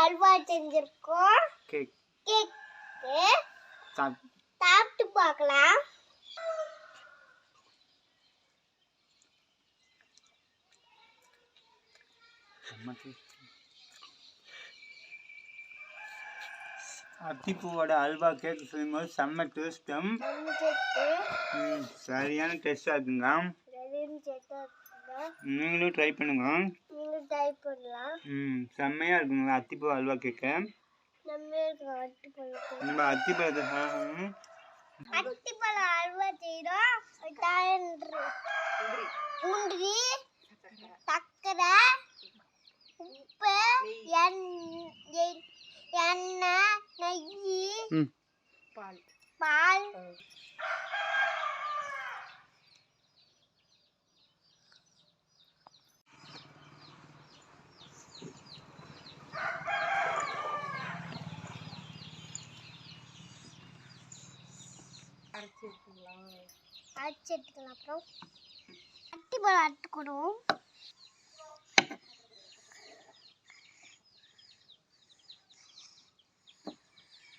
அல்வா செஞ்சிருக்கோம். கேக். சாப். சாப்பிட்டு பார்க்கலாம். அத்திப்பூவோட அல்வா கேக் செய்யும்போது செம்ம டேஸ்ட்டும் சரியான டேஸ்டாக இருக்குங்க. நீங்களும் ட்ரை பண்ணுங்க. நீங்களும் ட்ரை பண்ணலாம். ம் செம்மையாக இருக்குங்க அத்திப்பூ அல்வா கேக்கு நம்ம அத்திப்பழத்தை பழம் அல்வா செய்கிறோம் முந்திரி சர்க்கரை உப்பு எண்ணெய் நெய் ம். பால் அரைச்சி எடுத்துக்கலாம் அப்புறம். அட்டி பழம் அட்டுக்கணும்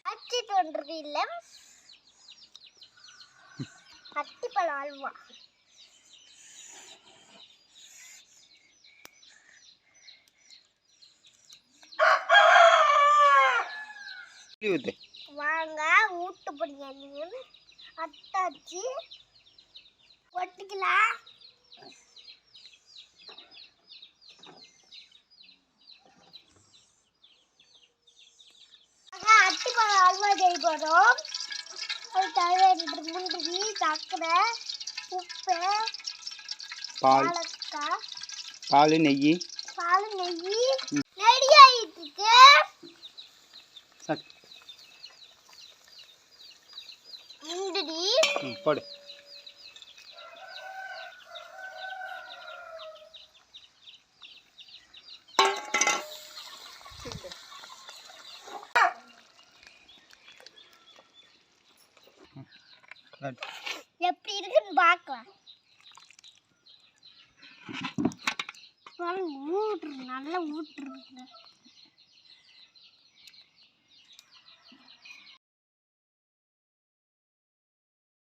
அச்சிட்டு ஒன்றது இல்லை. அட்டிப்பழம் அல்வா புளி ஊற்று வாங்க ஊட்டு பிடிங்க அட்டாச்சு கொட்டிக்கலாம் அங்க அட்டிப்பழம் அல்வா செய்ய போகிறோம் அது தேவையான முந்திரி சர்க்கரை உப்பு பால். பால் நெய். பால் நெய். ரெடி இருக்கு சக் முந்திரி ம் போடு. எப்படி இருக்குன்னு பார்க்கலாம். ஊற்று நல்லா ஊற்றுருங்க